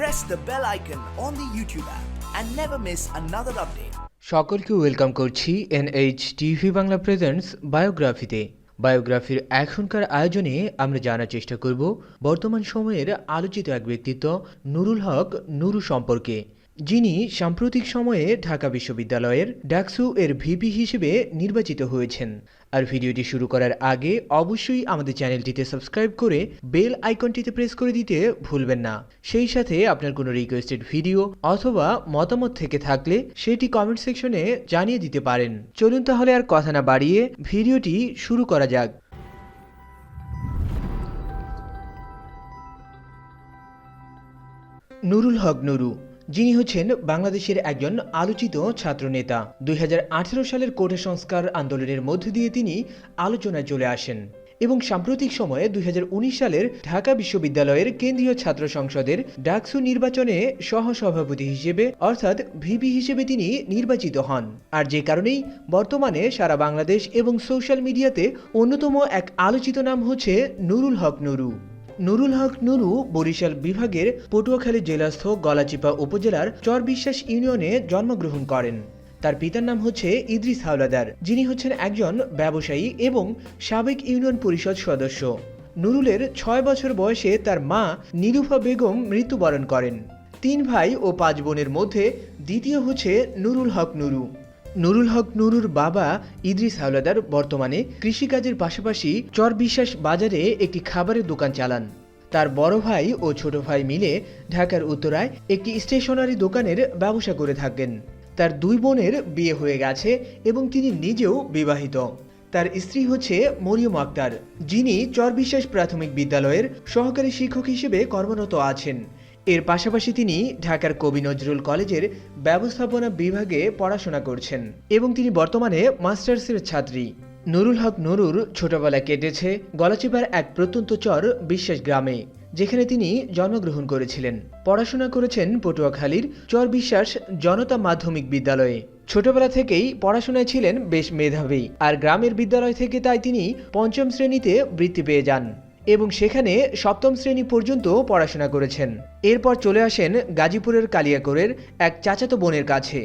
press the bell icon on the YouTube app and never miss another update. সকলকে welcome করছি NH TV Bangla presents বায়োগ্রাফিতে বায়োগ্রাফির এখনকার আয়োজনে আমরা জানার চেষ্টা করব বর্তমান সময়ের আলোচিত এক ব্যক্তিত্ব, নুরুল হক নুরু সম্পর্কে যিনি সাম্প্রতিক সময়ে ঢাকা বিশ্ববিদ্যালয়ের ডাকসু এর ভিপি হিসেবে নির্বাচিত হয়েছেন। আর ভিডিওটি শুরু করার আগে অবশ্যই আমাদের চ্যানেলটিতে সাবস্ক্রাইব করে বেল আইকনটিতে প্রেস করে দিতে ভুলবেন না। সেই সাথে আপনার কোনো রিকোয়েস্টেড ভিডিও অথবা মতামত থেকে থাকলে সেটি কমেন্ট সেকশনে জানিয়ে দিতে পারেন। চলুন তাহলে আর কথা না বাড়িয়ে ভিডিওটি শুরু করা যাক। নুরুল হক নুরু যিনি হচ্ছেন বাংলাদেশের একজন আলোচিত ছাত্রনেতা। দুই হাজার আঠেরো সালের কোটা সংস্কার আন্দোলনের মধ্য দিয়ে তিনি আলোচনায় চলে আসেন এবং সাম্প্রতিক সময়ে দুই হাজার উনিশ সালের ঢাকা বিশ্ববিদ্যালয়ের কেন্দ্রীয় ছাত্র সংসদের ডাকসু নির্বাচনে সহসভাপতি হিসেবে, অর্থাৎ ভিপি হিসেবে তিনি নির্বাচিত হন। আর যে কারণেই বর্তমানে সারা বাংলাদেশ এবং সোশ্যাল মিডিয়াতে অন্যতম এক আলোচিত নাম হচ্ছে নুরুল হক নুরু। নুরুল হক নুরু বরিশাল বিভাগের পটুয়াখালী জেলাস্থ গলাচিপা উপজেলার চরবিশ্বাস ইউনিয়নে জন্মগ্রহণ করেন। তার পিতার নাম হচ্ছে ইদ্রিস হাওলাদার। যিনি হচ্ছেন একজন ব্যবসায়ী এবং সাবেক ইউনিয়ন পরিষদ সদস্য। নুরুলের ছয় বছর বয়সে তার মা নীলুফা বেগম মৃত্যুবরণ করেন। তিন ভাই ও পাঁচ বোনের মধ্যে দ্বিতীয় হচ্ছে নুরুল হক নুরু। নুরুল হক নুরুর বাবা ইদ্রিস হাওলাদার বর্তমানে কৃষিকাজের পাশাপাশি চরবিশ্বাস বাজারে একটি খাবারের দোকান চালান। তার বড় ভাই ও ছোট ভাই মিলে ঢাকার উত্তরায় একটি স্টেশনারি দোকানের ব্যবসা করে থাকেন। তার দুই বোনের বিয়ে হয়ে গেছে এবং তিনি নিজেও বিবাহিত। তার স্ত্রী হচ্ছে মরিয়ম আক্তার, যিনি চরবিশ্বাস প্রাথমিক বিদ্যালয়ের সহকারী শিক্ষক হিসেবে কর্মরত আছেন। এর পাশাপাশি তিনি ঢাকার কবি নজরুল কলেজের ব্যবস্থাপনা বিভাগে পড়াশোনা করছেন এবং তিনি বর্তমানে মাস্টার্সের ছাত্রী। নুরুল হক নুরুর ছোটবেলা কেটেছে গলাচিপার এক প্রত্যন্ত চর বিশ্বাস গ্রামে, যেখানে তিনি জন্মগ্রহণ করেছিলেন। পড়াশোনা করেছেন পটুয়াখালীর চর বিশ্বাস জনতা মাধ্যমিক বিদ্যালয়ে। ছোটবেলা থেকেই পড়াশোনায় ছিলেন বেশ মেধাবী, আর গ্রামের বিদ্যালয় থেকে তাই তিনি পঞ্চম শ্রেণীতে বৃত্তি পেয়ে যান। এবং সেখানে সপ্তম শ্রেণি পর্যন্ত পড়াশোনা করেছেন। এরপর চলে আসেন গাজীপুরের কালিয়াকোরের এক চাচাতো বোনের কাছে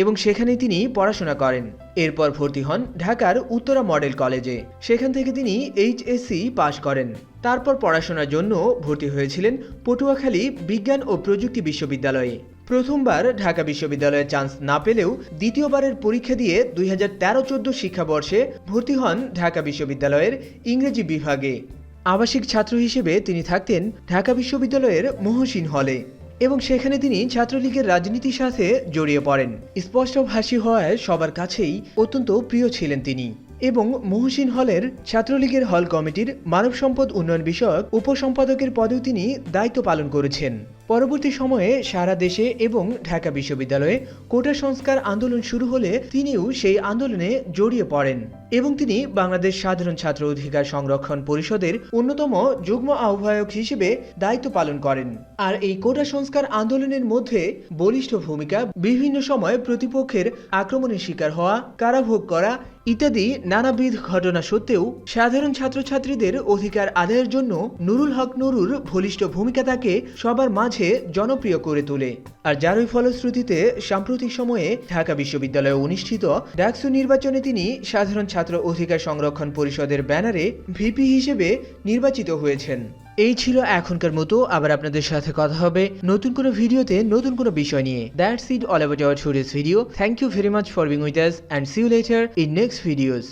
এবং সেখানে তিনি পড়াশোনা করেন। এরপর ভর্তি হন ঢাকার উত্তরা মডেল কলেজে। সেখান থেকে তিনি এইচএসসি পাশ করেন। তারপর পড়াশোনার জন্য ভর্তি হয়েছিলেন পটুয়াখালী বিজ্ঞান ও প্রযুক্তি বিশ্ববিদ্যালয়ে। প্রথমবার ঢাকা বিশ্ববিদ্যালয়ে চান্স না পেলেও দ্বিতীয়বারের পরীক্ষা দিয়ে দুই হাজার তেরো চোদ্দ শিক্ষাবর্ষে ভর্তি হন ঢাকা বিশ্ববিদ্যালয়ের ইংরেজি বিভাগে। আবাসিক ছাত্র হিসেবে তিনি থাকতেন ঢাকা বিশ্ববিদ্যালয়ের মহসিন হলে এবং সেখানে তিনি ছাত্রলীগের রাজনীতির সাথে জড়িয়ে পড়েন। স্পষ্টভাষী হওয়ায় সবার কাছেই অত্যন্ত প্রিয় ছিলেন তিনি এবং মহসিন হলের ছাত্রলীগের হল কমিটির মানব সম্পদ উন্নয়ন বিষয়ক উপসম্পাদকের পদেও তিনি দায়িত্ব পালন করেছেন। পরবর্তী সময়ে সারা দেশে এবং ঢাকা বিশ্ববিদ্যালয়ে কোটা সংস্কার আন্দোলন শুরু হলে তিনিও সেই আন্দোলনে জড়িয়ে পড়েন। এবং তিনি বাংলাদেশ সাধারণ ছাত্র অধিকার সংরক্ষণ পরিষদের অন্যতম যুগ্ম আহ্বায়ক হিসেবে দায়িত্ব পালন করেন। আর এই কোটা সংস্কার আন্দোলনের মধ্যে বলিষ্ঠ ভূমিকা, বিভিন্ন সময় প্রতিপক্ষের আক্রমণের শিকার হওয়া, কারাভোগ করা ইত্যাদি নানাবিধ ঘটনা সত্ত্বেও সাধারণ ছাত্রছাত্রীদের অধিকার আদায়ের জন্য নুরুল হক নুরুর বলিষ্ঠ ভূমিকা তাকে সবার মাঝে জনপ্রিয় করে তোলে। আর যারই ফলশ্রুতিতে সাম্প্রতিক সময়ে ঢাকা বিশ্ববিদ্যালয়ে অনুষ্ঠিত ডাকসু নির্বাচনে তিনি সাধারণ ছাত্র অধিকার সংরক্ষণ পরিষদের ব্যানারে ভিপি হিসেবে নির্বাচিত হয়েছেন। এই ছিল এখনকার মতো, আবার আপনাদের সাথে কথা হবে নতুন কোনো ভিডিওতে নতুন কোনো বিষয় নিয়ে। That's it all about our today's video thank you very much for being with us and see you later in next videos